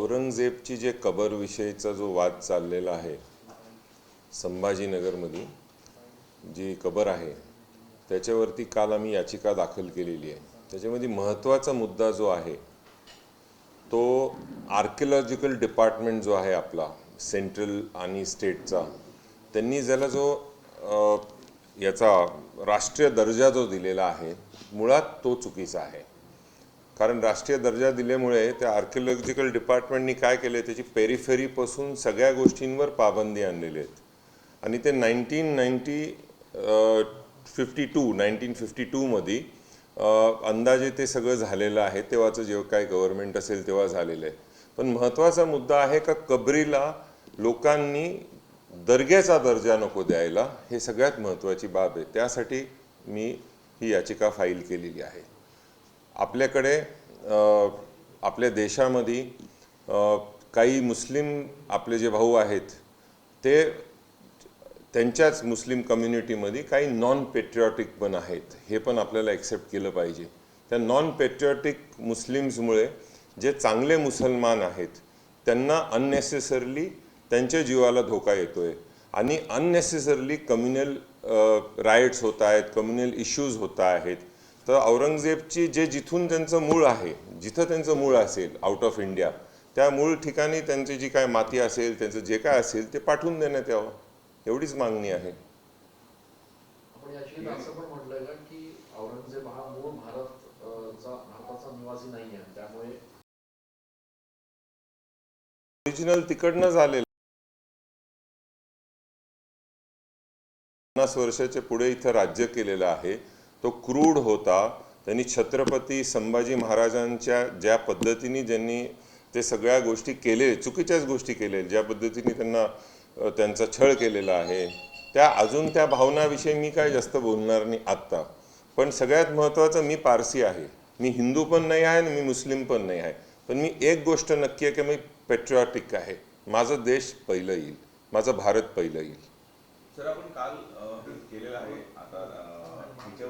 औरंगजेबची जे कबरविषयीचा जो वाद चाललेला आहे संभाजीनगरमध्ये जी कबर आहे त्याच्यावरती काल आम्ही याचिका दाखल केलेली आहे. त्याच्यामध्ये महत्त्वाचा मुद्दा जो आहे तो आर्किओलॉजिकल डिपार्टमेंट जो आहे आपला सेंट्रल आणि स्टेटचा त्यांनी ज्याला जो याचा राष्ट्रीय दर्जा जो दिलेला आहे मुळात तो चुकीचा आहे. कारण राष्ट्रीय दर्जा दिल्यामुळे त्या आर्किओलॉजिकल डिपार्टमेंटनी काय केलं त्याची पेरिफेरीपासून सगळ्या गोष्टींवर पाबंदी आणलेली आहेत. आणि ते nineteen ninety fifty two nineteen fifty टूमध्ये अंदाजे ते सगळं झालेलं आहे. तेव्हाचं जेव्हा काय गव्हर्नमेंट असेल तेव्हा झालेलं आहे. पण महत्त्वाचा मुद्दा आहे का कबरीला लोकांनी दर्ग्याचा दर्जा नको द्यायला हे सगळ्यात महत्त्वाची बाब आहे. त्यासाठी मी ही याचिका फाईल केलेली आहे. आपल्याकडे आपल्या देशामध्ये काही मुस्लिम आपले जे भाऊ आहेत ते त्यांच्याच मुस्लिम कम्युनिटीमध्ये काही नॉन पेट्रिऑटिक पण आहेत. हे पण आपल्याला ॲक्सेप्ट केलं पाहिजे. त्या नॉन पेट्रिऑटिक मुस्लिम्समुळे जे चांगले मुसलमान आहेत त्यांना अननेसेसरली त्यांच्या जीवाला धोका येतो आहे आणि अननेसेसरली कम्युनल रायट्स होत आहेत कम्युनल इश्यूज होत आहेत. तर औरंगजेबची जे जिथून त्यांचं मूळ आहे जिथं त्यांचं मूळ असेल आउट ऑफ इंडिया त्या मूळ ठिकाणी त्यांची जी काय माती असेल त्यांचं जे काय असेल ते पाठवून देण्यात यावं. एवढीच मागणी आहे. ओरिजिनल तिकडनं झालेलं पन्नास वर्षाच्या पुढे इथं राज्य केलेलं आहे. तो क्रूड होता. त्यांनी छत्रपती संभाजी महाराजांच्या ज्या पद्धतीने ज्यांनी ते सगळ्या गोष्टी केले चुकीच्याच गोष्टी केल्या ज्या पद्धतीने त्यांना त्यांचा छळ केलेला आहे त्या अजून त्या भावनाविषयी मी काय जास्त बोलणार नाही आत्ता. पण सगळ्यात महत्त्वाचं मी पारसी आहे. मी हिंदू पण नाही आहे आणि मी मुस्लिम पण नाही आहे. पण मी एक गोष्ट नक्की आहे की मी पेट्रिऑटिक आहे. माझा देश पहिलं येईल. माझा भारत पहिलं येईल. सर आपण काल केलेला आहे.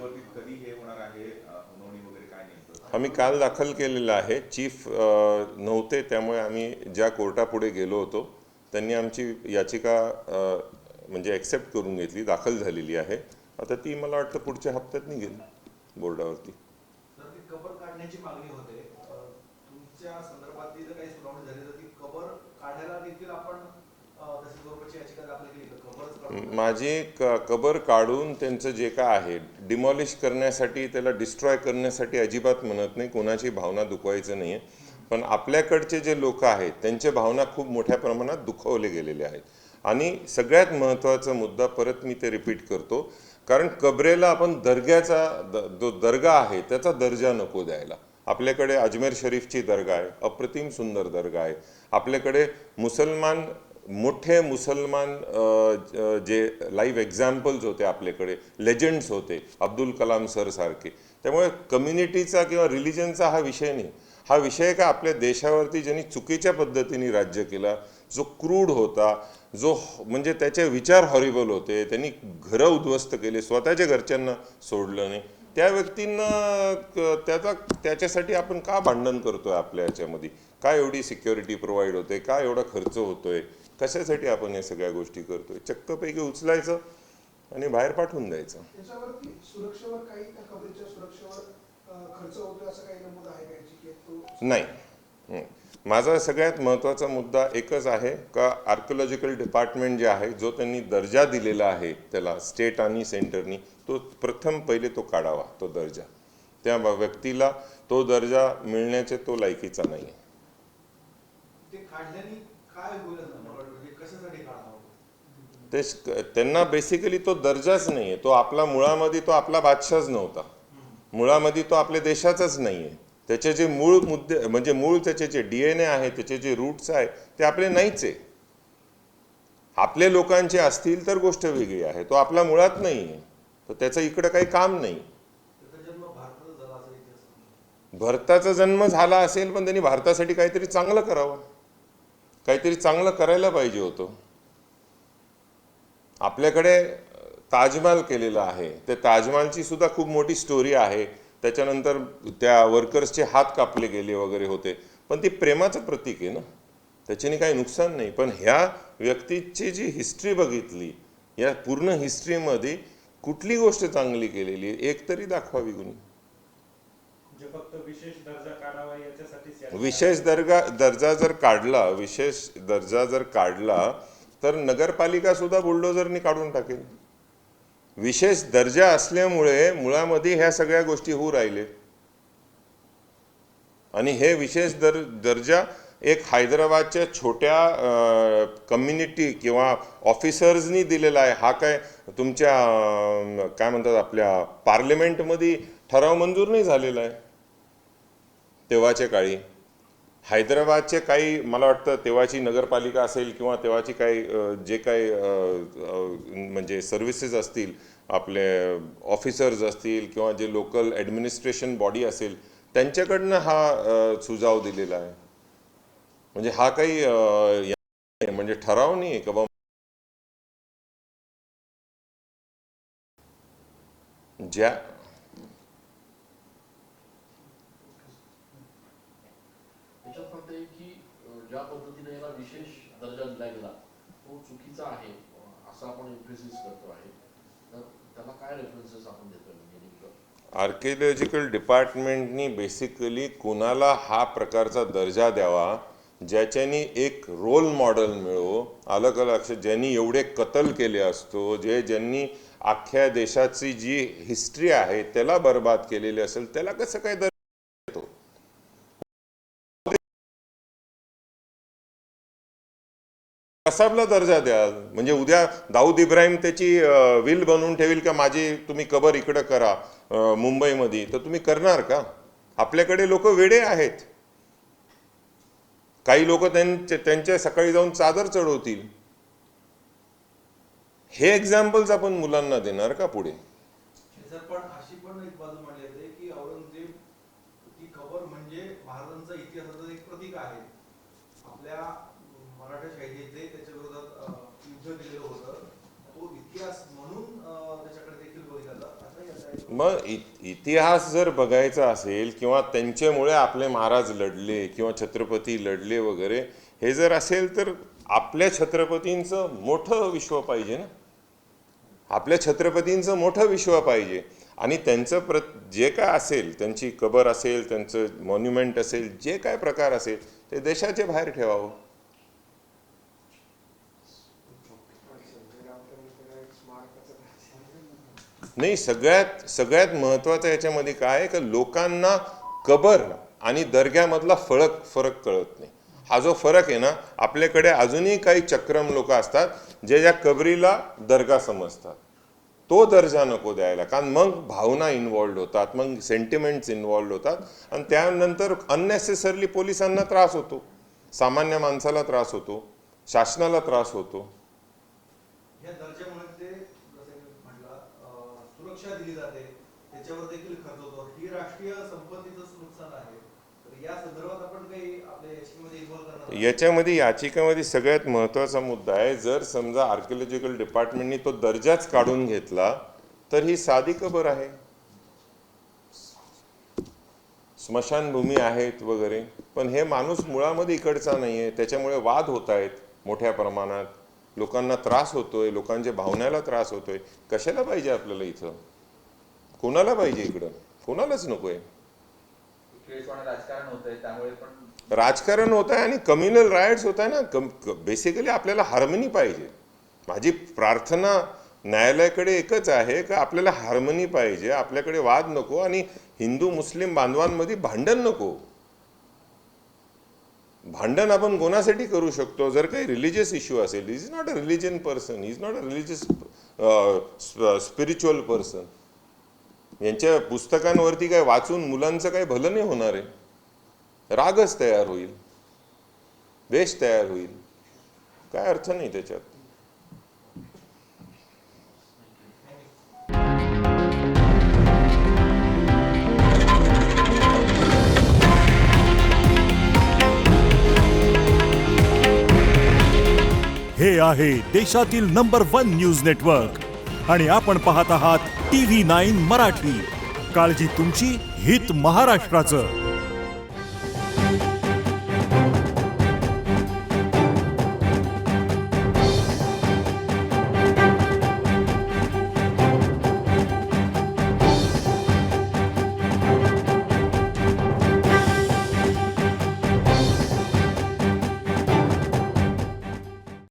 आता अ, ह्याच्यावरती कधी हे होणार आहे अ, सुनावणी वगैरे काय नेमकं? आम्ही काल दाखल केलेलं आहे. चीफ नव्हते त्यामुळे आम्ही ज्या कोर्टापुढे गेलो होतो त्यांनी आमची याचिका म्हणजे ॲक्सेप्ट करून घेतली दाखल झालेली आहे. आता ती मला वाटतं पुढच्या हप्त्यात निघेल बोर्डावरती. कबर काढण्याची मागणी होते. अ, तुमच्या संदर्भातली जर काही सुनावणी झाली तर ती कबर काढायला देखील आपण अ, तशी स्वरूपाची याचिका दाखल केली तर कबरच काढून माझी क कबर काढून त्यांचं जे काय आहे डिमॉलिश करण्यासाठी त्याला डिस्ट्रॉय करण्यासाठी अजिबात म्हणत नाही. कोणाची भावना दुखवायचं नाही आहे पण आपल्याकडचे जे लोक आहेत त्यांच्या भावना खूप मोठ्या प्रमाणात दुखवले गेलेले आहेत. आणि सगळ्यात महत्त्वाचा मुद्दा परत मी ते रिपीट करतो. कारण कबरेला आपण दर्ग्याचा द जो दर्गा आहे त्याचा दर्जा नको द्यायला. आपल्याकडे अजमेर शरीफची दर्गा आहे अप्रतिम सुंदर दर्गा आहे. आपल्याकडे मुसलमान मोठे मुसलमान जे लाईव्ह एक्झाम्पल्स होते आपल्याकडे लेजंड्स होते अब्दुल कलाम सर सारखे. त्यामुळे कम्युनिटीचा किंवा रिलिजनचा हा विषय नाही. हा विषय का आपल्या देशावरती ज्यांनी चुकीच्या पद्धतीने राज्य केला जो क्रूड होता जो म्हणजे त्याचे विचार हॉरिबल होते त्यांनी घरं उद्ध्वस्त केले स्वतःच्या घरच्यांना सोडलं नाही. त्या व्यक्तींना त्याचा त्याच्यासाठी आपण का भांडण करतोय आपल्या याच्यामध्ये? काय एवढी सिक्युरिटी प्रोव्हाइड होते? काय एवढा खर्च होतोय? कशासाठी आपण या सगळ्या गोष्टी करतोय? चक्कपैकी उचलायचं आणि बाहेर पाठवून द्यायचं. त्याच्यावरती सुरक्षेवर काही त्या कबरीच्या सुरक्षेवर अ, खर्च होतोय असं काही नमूद आहे का याची? की तो नाही. हं. माझा सगळ्यात महत्त्वाचा मुद्दा एकच आहे का आर्किओलॉजिकल डिपार्टमेंट जे आहे जो त्यांनी दर्जा दिलेला आहे त्याला स्टेट आणि सेंटरनी तो प्रथम पहिले तो काढावा तो दर्जा. त्या व्यक्तीला तो दर्जा मिळण्याचे तो लायकीचा नाही आहे ते काढल्याने काय होईल असं मला वाटतं म्हणजे कशासाठी काढावं ते त्यांना बेसिकली तो दर्जाच नाही आहे तो आपला मुळामध्ये तो आपला बादशाहच नव्हता. मुळामध्ये तो आपल्या देशाचाच नाही आहे त्याचे जे मूळ मुद्दे म्हणजे मूळ त्याचे जे डी एन ए आहे त्याचे जे रूट्स आहे ते आपले नाहीच आहे. आपले लोकांचे असतील तर गोष्ट वेगळी आहे. तो आपला मुळात नाही आहे तर त्याचं इकडं काही काम नाही. भारताचा जन्म झाला असेल पण त्यांनी भारतासाठी काहीतरी चांगलं करावं. काहीतरी चांगलं करायला पाहिजे होतं. आपल्याकडे ताजमहाल केलेला आहे. त्या ताजमहालची सुद्धा खूप मोठी स्टोरी आहे. त्याच्यानंतर त्या वर्कर्सचे हात कापले गेले वगैरे होते. पण ती प्रेमाचं प्रतीक आहे ना? त्याच्याने काही नुकसान नाही. पण ह्या व्यक्तीची जी हिस्ट्री बघितली या पूर्ण हिस्ट्रीमध्ये कुठली गोष्ट चांगली केलेली आहे? एक तरी दाखवावी फक्त विशेष दर्जा दर्जा जर काढला विशेष दर्जा जर काढला तर नगरपालिका सुद्धा बुलडोझरनी काढून टाकेल. विशेष दर्जा असल्यामुळे मुळामध्ये ह्या सगळ्या गोष्टी होऊ राहिले आणि हे विशेष दर दर्जा एक हैदराबादच्या छोट्या कम्युनिटी किंवा ऑफिसर्सनी दिलेला आहे. हा काय तुमच्या काय म्हणतात आपल्या पार्लमेंटमध्ये ठराव मंजूर नाही झालेला आहे. तेव्हाच्या काळी. हैदराबादचे काही मला वाटतं तेव्हाची नगरपालिका असेल किंवा तेव्हाची काही जे काही म्हणजे सर्व्हिसेस असतील आपले ऑफिसर्स असतील किंवा जे लोकल ॲडमिनिस्ट्रेशन बॉडी असेल त्यांच्याकडनं हा सुझाव दिलेला आहे. म्हणजे हा काही म्हणजे ठराव नाही आहे का बा ज्या याच्यात फक्त एक की अं, ज्या पद्धतीने याला विशेष दर्जा दिला गेला तो चुकीचा आहे असं आपण इम्फेसिस करतो आहे. तर त्याला काय रेफरन्सेस आपण देतोय म्हणजे आर्किओलॉजिकल डिपार्टमेंटनी बेसिकली कुणाला हा प्रकारचा दर्जा द्यावा ज्याच्यानी एक रोल मॉडेल मिळो अलग अलग लक्ष ज्यांनी एवढे कतल केले असतो जे ज्यांनी अख्ख्या देशाची जी हिस्ट्री आहे त्याला बर्बाद केलेली असेल त्याला कसं काय दर्जा कसाबला दर्जा द्याल म्हणजे उद्या दाऊद इब्राहिम त्याची विल बनवून ठेवील का माझी तुम्ही कबर इकडं करा मुंबईमध्ये. तर तुम्ही करणार का? आपल्याकडे लोक वेडे आहेत. काही लोक त्यांच्या त्यांच्या सकाळी जाऊन चादर चढवतील. हे एक्झाम्पल्स आपण मुलांना देणार का पुढे? औरंगजेब आपल्या मराठा शैलीतले त्याच्या विरोधात युद्ध केलेलं होतं तो इतिहास म्हणून त्याच्याकडे देखील बघितला मग इतिहास जर बघायचा असेल किंवा त्यांच्यामुळे आपले महाराज लढले किंवा छत्रपती लढले वगैरे हे जर असेल तर आपल्या छत्रपतींचं मोठं विश्व पाहिजे ना? आपल्या छत्रपतींचं मोठं विश्व पाहिजे. आणि त्यांचं प्र जे काय असेल त्यांची कबर असेल त्यांचं मॉन्युमेंट असेल जे काय प्रकार असेल ते देशाच्या बाहेर ठेवावं. नाही सगळ्यात सगळ्यात महत्त्वाचं याच्यामध्ये काय आहे? का लोकांना कबर आणि दर्ग्यामधला फरक फरक कळत नाही. हा जो फरक आहे ना आपल्याकडे अजूनही काही चक्रम लोक असतात जे ज्या कबरीला दर्गा समजतात. तो दर्जा नको द्यायला कारण मग भावना इन्वॉल्ड होतात मग सेंटिमेंट्स इन्वॉल्ड होतात आणि त्यानंतर अननेसेसरली पोलिसांना त्रास होतो. सामान्य माणसाला त्रास होतो शासनाला त्रास होतो या दर्जामुळे ते जसं मी म्हटलं सुरक्षा दिली जाते. त्याच्यावर देखील खर्च होतो. ही राष्ट्रीय संपत्तीचं नुकसान आहे. तर या संदर्भात आपण काही आपल्या याचिकेमध्ये इन्व्हॉल्व करणार याच्यामध्ये याचिकेमध्ये सगळ्यात महत्त्वाचा मुद्दा आहे जर समजा आर्किओलॉजिकल डिपार्टमेंटनी तो दर्जाच काढून घेतला तर ही साधी कबर आहे. स्मशानभूमी आहेत वगैरे पण हे माणूस मुळामध्ये इकडचा नाही आहे त्याच्यामुळे वाद होत आहेत मोठ्या प्रमाणात. लोकांना त्रास होतोय लोकांच्या भावनेला त्रास होतोय. कशाला पाहिजे आपल्याला इथं? कोणाला पाहिजे इकडं? कोणालाच नकोय. राजकारण होत आहे आणि कम्युनल रायट्स होत आहे ना. कम बेसिकली आपल्याला हार्मनी पाहिजे. माझी प्रार्थना न्यायालयाकडे एकच आहे का आपल्याला हार्मनी पाहिजे. आपल्याकडे वाद नको आणि हिंदू मुस्लिम बांधवांमध्ये भांडण नको. भांडण आपण कोणासाठी करू शकतो? जर काही रिलिजियस इश्यू असेल is not a religion person is not a religious spiritual person यांच्या पुस्तकांवरती काय वाचून मुलांचं काही भलं नाही होणार आहे? रागच तयार होईल. द्वेष तयार होईल. काय अर्थ नाही त्याच्यात? हे आहे देशातील नंबर वन न्यूज नेटवर्क. आणि आपण पाहत आहात टी व्ही नाईन मराठी. काळजी तुमची हित महाराष्ट्राचं.